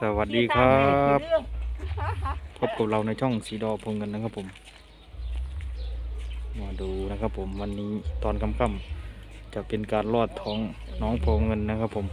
สวัสดีครับ พบกับเราในช่องสีดอพงเงินนะครับผม มาดูนะครับผมวันนี้ตอนค่ำๆจะเป็นการลอดท้องน้องพงเงินนะครับผม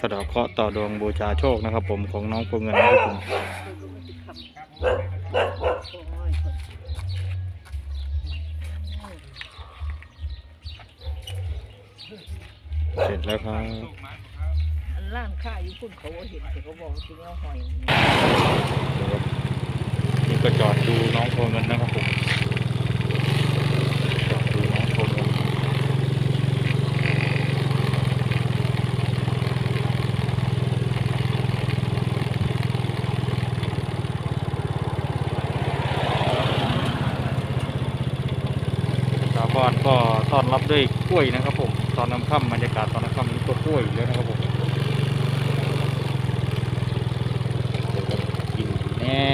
สะเดอกเคราะห์ต่อดวงบูชาโชคนะครับ ผมของน้องพงเงินนะครับผมเสร็จแล้วครับอันล่างข้าอยู่พุ่นเขาบ่เห็นแต่เขาบอกจริงเอาหอยนี่ก็จอดดูน้องพงเงินนะครับผมจอดดูน้องพงเงิน ชานก็ต้อนรับด้วยกล้วยนะครับผม ตอนน้ำค่ำบรรยากาศตอนน้ำค่ำนี้ก็กล้วยอยู่แล้วนะครับผมแน่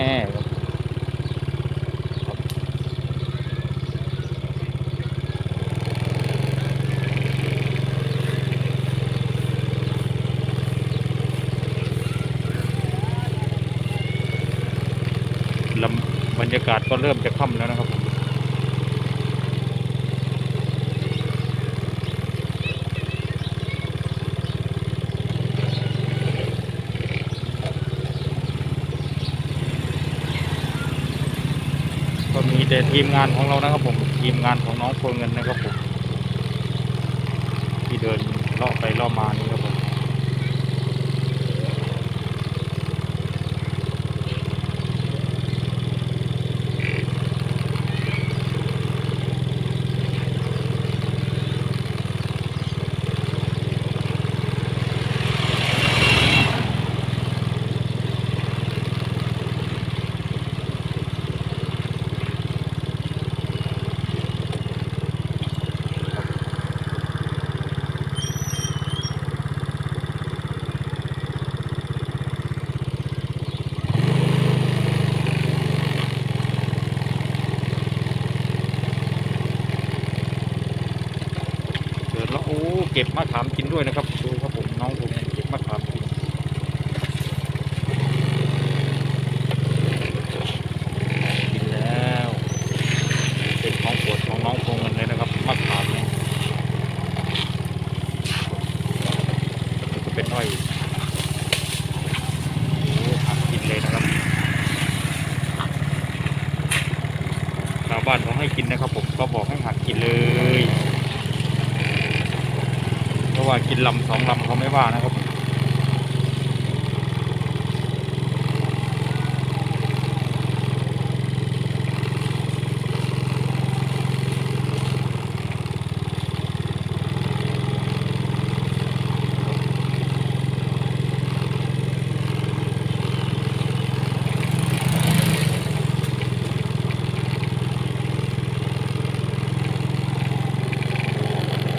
บรรยากาศก็เริ่มจะค่ำแล้วนะครับผม ก็มี แต่ทีมงานของเรานะครับผม ทีมงานของน้องโพลเงินนะครับผม ที่เดินเลาะไปเลาะมานี่ครับผม เก็บมะขามกินด้วยนะครับดูครับผมน้องผมเก็บมะขามกินกินแล้วเป็นของโปรดของน้องพงเงินเลยนะครับมะขามเนี่ยนี่ก็เป็นอ้อยโอ้หักกินเลยนะครับชาวบ้านเขาให้กินนะครับ ผมก็บอกให้หักกินเลย ราะว่ากินลำสองลำเขาไม่ว่านะครับ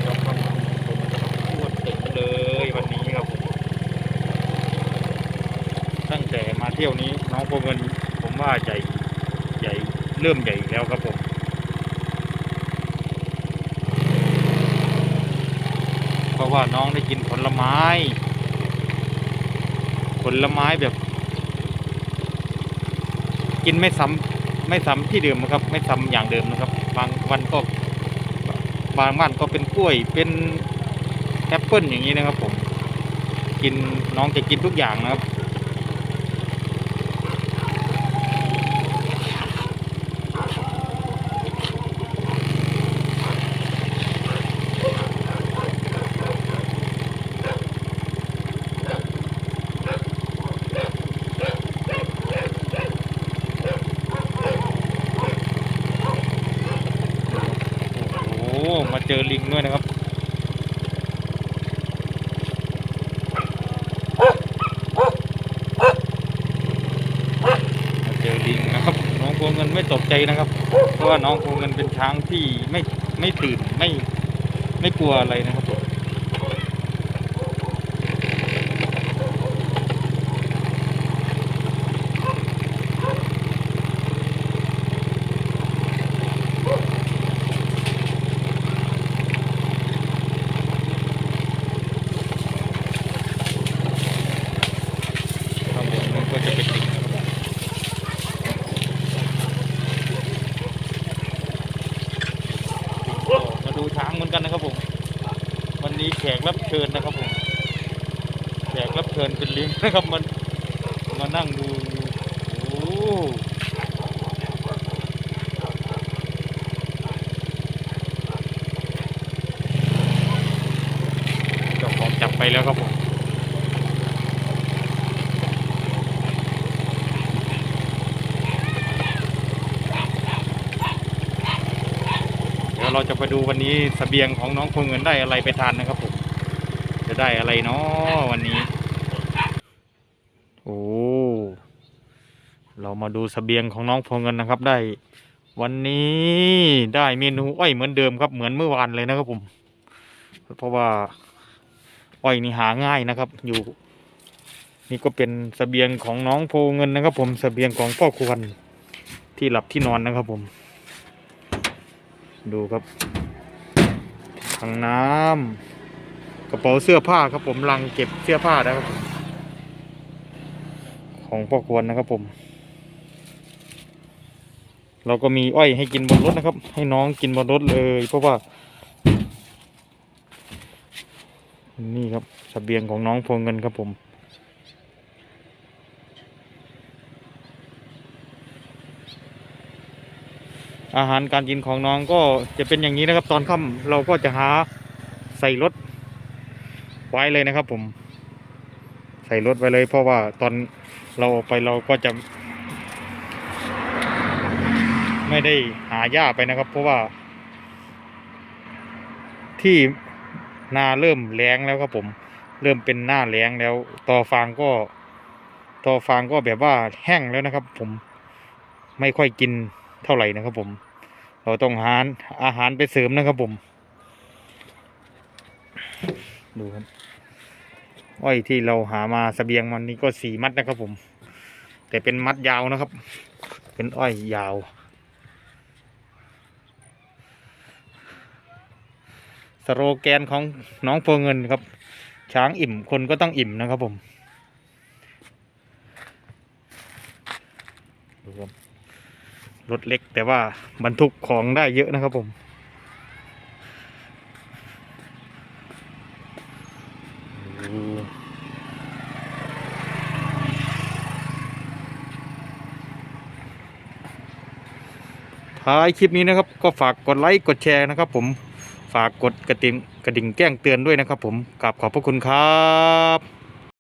ยกมันพูดถึงเลยวันนี้ครับผม ตั้งแต่มาเที่ยวนี้น้องโปเงินผมว่าใหญ่ใหญ่เริ่มใหญ่แล้วครับผมเพราะว่าน้องได้กินผลไม้ ผลไม้แบบ กินไม่ซ้ำไม่ซ้ำที่เดิมนะครับ ไม่ซ้ำอย่างเดิมนะครับ บางวันก็บางบ้านก็เป็นกล้วยเป็นแอปเปิลอย่างนี้นะครับผมกินน้องจะกินทุกอย่างนะครับ เจอลิงด้วยนะครับเจอลิงนะครับ น้องพวงเงินไม่ตกใจนะครับ เพราะว่าน้องพวงเงินเป็นช้างที่ไม่ไม่ตื่นไม่ไม่กลัวอะไรนะครับ กรับเชิญนะครับผมแขกรับเชิญเป็นลิงนะครับมันมานั่งดูโอ้เจ้าของจับไปแล้วครับผมเดี๋ยวเราจะไปดูวันนี้เสบียงของน้องพงเงินได้อะไรไปทานนะครับผม จะได้อะไรเนาะวันนี้ โอ้ เรามาดูเสบียงของน้องพงเงินนะครับ ได้ วันนี้ได้เมนูอ้อยเหมือนเดิมครับ เหมือนเมื่อวานเลยนะครับผม เพราะว่าอ้อยนี่หาง่ายนะครับ อยู่ นี่ก็เป็นเสบียงของน้องโพเงินนะครับ ผมเสบียงของพ่อควรที่หลับที่นอนนะครับผม ดูครับถังน้ำ กระเป๋าเสื้อผ้าครับผมลังเก็บเสื้อผ้านะครับ ของพ่อควรนะครับผม เราก็มีอ้อยให้กินบนรถนะครับ ให้น้องกินบนรถเลย เพราะว่า นี่ครับเบียงของน้องพวงเงินครับผมอาหารการกินของน้องก็จะเป็นอย่างนี้นะครับ ตอนค่ำเราก็จะหาใส่รถ ไว้เลยนะครับผมใส่รถไว้เลย เพราะว่าตอนเราออกไปเราก็จะ ไม่ได้หาหญ้าไปนะครับ เพราะว่า ที่นาเริ่มแล้งแล้วครับผม เริ่มเป็นหน้าแล้งแล้วตอฟางก็ตอฟางก็แบบว่าแห้งแล้วนะครับ ผมไม่ค่อยกินเท่าไหร่นะครับผม เราต้องหาอาหารไปเสริมนะครับผม ดูครับอ้อยที่เราหามาเสบียงมันนี้ก็สี่มัดนะครับผม แต่เป็นมัดยาวนะครับ เป็นอ้อยยาว สโลแกนของน้องโพเงินครับ ช้างอิ่มคนก็ต้องอิ่มนะครับผมดูครับรถเล็กแต่ว่าบรรทุกของได้เยอะนะครับผม ท้ายคลิปนี้นะครับ ก็ฝากกดไลค์กดแชร์นะครับ ผมฝากกดกระดิ่งกระดิ่งแจ้งเตือนด้วยนะครับ ผมกราบขอบพระคุณครับ